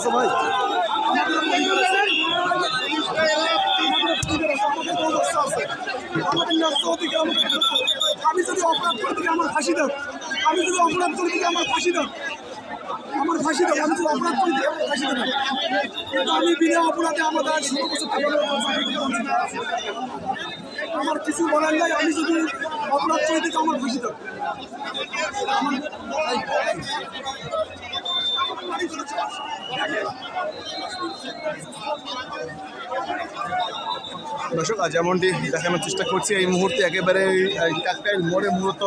আছে ভাই আমি যদি অপরাধ করে দিকে আমার ফাঁসি দেন আমি যদি অপরাধ করে দিকে আমার ফাঁসি দেন আমার ফাঁসি দেন আমি যদি অপরাধ করে দিকে আমার ফাঁসি দেন কিন্তু আমি বিনা অপরাধে আমার দ্বারা ষোলো বছর আমার কিছু বলার নাই আমি যদি অপরাধ করে দিকে আমার ফাঁসি দেন দর্শক, আজ যেমনটি দেখানোর চেষ্টা করছি। এই মুহূর্তে একেবারে কাকটাইল মোড়ে মূলত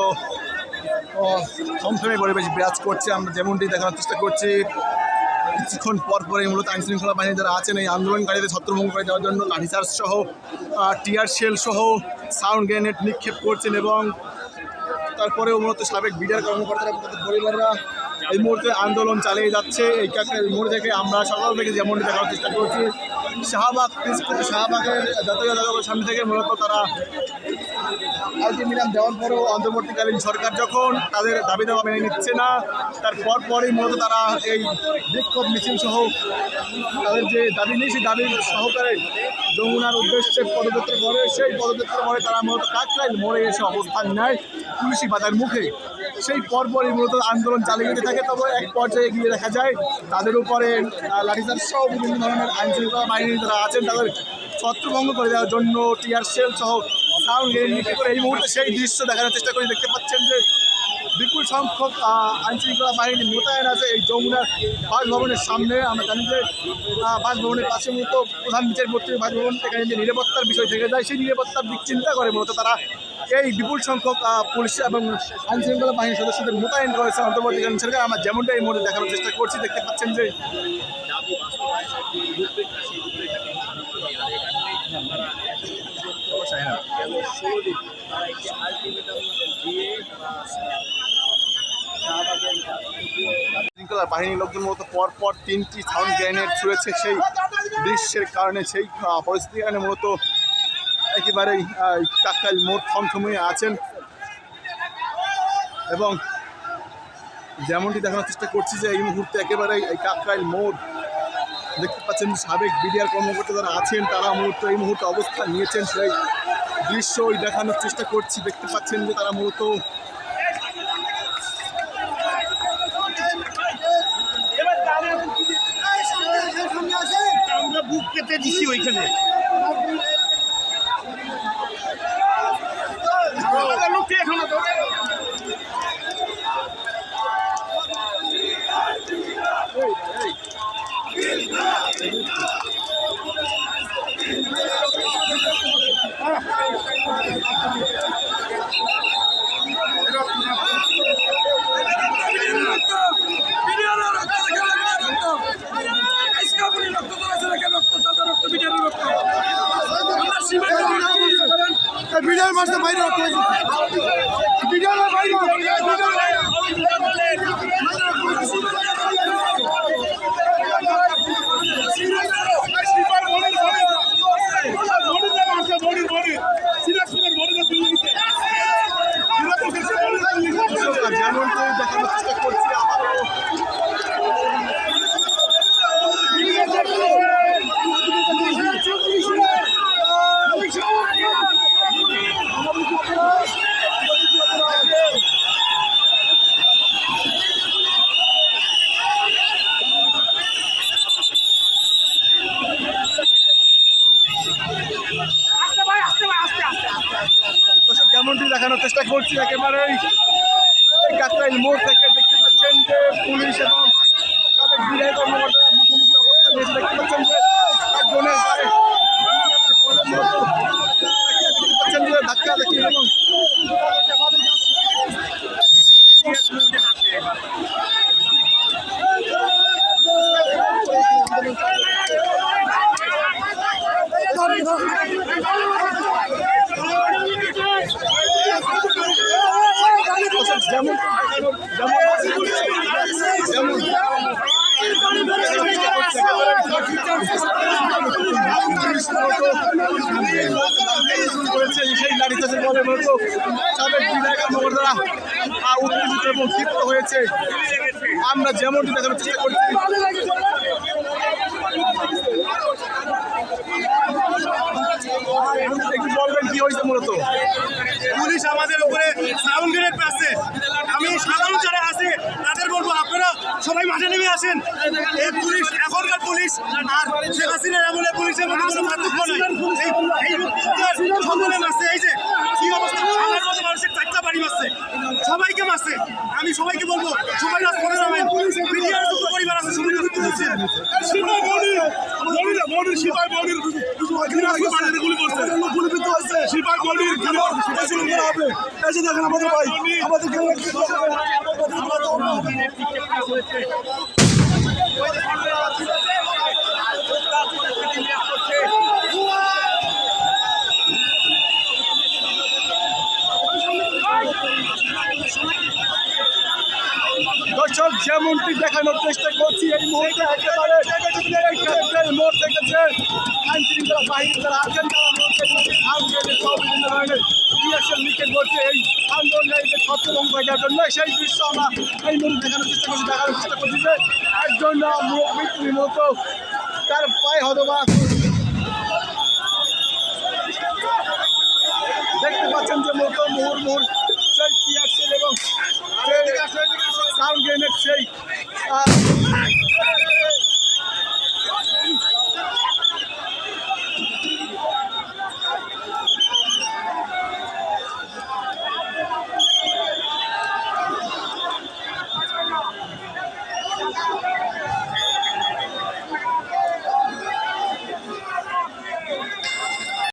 থমথমে পরিবেশ বিরাজ করছে। আমরা যেমনটি দেখানোর চেষ্টা করছি, কিছুক্ষণ পর পরে মূলত আইন শৃঙ্খলা বাহিনী যারা আছেন, এই আন্দোলনকারীদের ছত্রভঙ্গ করে দেওয়ার জন্য লাঠিচার্জ সহ টিয়ার শেল সহ সাউন্ড গ্রেনেড নিক্ষেপ করছেন এবং তারপরেও মূলত সাবেক বিডিআর কর্মকর্তারা তাদের পরিবাররা এই মুহূর্তে আন্দোলন চালিয়ে যাচ্ছে। এই মোড় থেকে আমরা সকাল থেকে যেমনটি দেখার চেষ্টা করছি শাহবাগ শাহবাগের জাতীয় জাদুঘরের সামনে থেকে মূলত তারা আলটিমেটাম দেওয়ার পরেও অন্তর্বর্তীকালীন সরকার যখন তাদের দাবি দাবা মেনে নিচ্ছে না তারপর পরই মূলত তারা এই বিক্ষোভ মিছিল সহ তাদের যে দাবি নেই সেই দাবির সহকারে যমুনার উদ্দেশ্যে পদযাত্রা করে, সেই পদযাত্রা করে তারা মূলত কাকরাইল মোড়ে এসে অবস্থান নেয় পুলিশি বাধার মুখে। সেই পরপরই মূলত আন্দোলন চালিয়ে যেতে থাকে। তবে এক পর্যায়ে গিয়ে দেখা যায়, তাদের উপরে লাঠিচার্জ সহ বিভিন্ন ধরনের আইন শৃঙ্খলা বাহিনী যারা আছেন, তাদের ছত্রভঙ্গ করে দেওয়ার জন্য টিয়ার সেল সহ সাউন্ড করে এই মুহূর্তে সেই দৃশ্য দেখানোর চেষ্টা করে। দেখতে পাচ্ছেন যে বিপুল সংখ্যক আইন শৃঙ্খলা বাহিনী মোতায়েন আছে এই যমুনার বাসভবনের সামনে। আমরা জানি যে বাসভবনের পাশে মূলত প্রধান বিচারপতির বাসভবন, এখানে যে নিরাপত্তার বিষয় থেকে যায়, সেই নিরাপত্তার দিক চিন্তা করে মূলত তারা। এই বিপুল সংখ্যক পুলিশ এবং আইন শৃঙ্খলা বাহিনীর সদস্যদের মোতায়েন করেছে অন্তর্বর্তীকালীন সরকার। আমরা যেমনটা এই মুহূর্তে দেখানোর চেষ্টা করছি, দেখতে পাচ্ছেন যে শৃঙ্খলা বাহিনীর লোকজন মতো পরপর তিনটি সাউন্ড গ্রেনেড ছুঁড়েছে। সেই দৃশ্যের কারণে সেই কারণে মূলত একেবারেই কাকরাইল মোড় থমথমিয়ে আছেন। এবং যেমনটি দেখানোর চেষ্টা করছি যে এই মুহূর্তে একেবারেই এই কাকরাইল মোড় দেখতে পাচ্ছেন সাবেক বিডিআর কর্মকর্তা যারা আছেন, তারা মূলত এই মুহূর্তে অবস্থান নিয়েছেন সেই দৃশ্য ওই দেখানোর চেষ্টা করছি। দেখতে পাচ্ছেন যে তারা মূলত আমরা বুক ওইখানে। বিডিআর মাঝে বাইরে রাখতে বিডিআর বাইরে যেমনটি দেখানোর চেষ্টা করছি আবারও দর্শক যেমনটি দেখানোর চেষ্টা করছি একেবারেই। কাকরাইল মোড় থেকে দেখতে পাচ্ছেন যে পুলিশ এবং বিধায়ক কর্মকর্তা মুখোমুখি অবস্থা নিয়েছে দেখতে সেই নারী চাষের ফলে মূলত সাবেক বিধায়ক হয়েছে। আমরা যেমনটি দেখানোর চেষ্টা করছি। কি হয়েছে মূলত? পুলিশ আমাদের উপরে সাউন্ড গ্রেনেড আছে আমি সাধারণ যারা আছে, তাদের বলব, আপনারা সবাই মাঠে নেমে আসেন। এই পুলিশ পুলিশ আর শেখ হাসিনার আমলে পুলিশের মধ্যে কোনো পার্থক্য নাই এই- সকলে মারছে এই যে কি অবস্থা আমার মতো মানুষের চারটা বাড়ি মারছে সবাইকে মারছে আমি সবাইকে বলব সবাই রাজপথে নামেন মিডিয়ার যত পরিবার আছে সবাই রাজপথে নামছে। সিপাই মনির মনির মনির সিপাই মনির গুলি করছে গুলিবিদ্ধ হয়েছে মনির করা দেখেন আমাদের ভাই আমাদের দর্শক যেমনটি দেখানোর চেষ্টা করছি এই মুহূর্তে একেবারে মোড় থেকেছে আইন শৃঙ্খলা বাহিনী আছেন, তারা লিখে এই সেই একজন তার পায়ে হতবা দেখতে পাচ্ছেন যে মূলত মুহুর মুহুর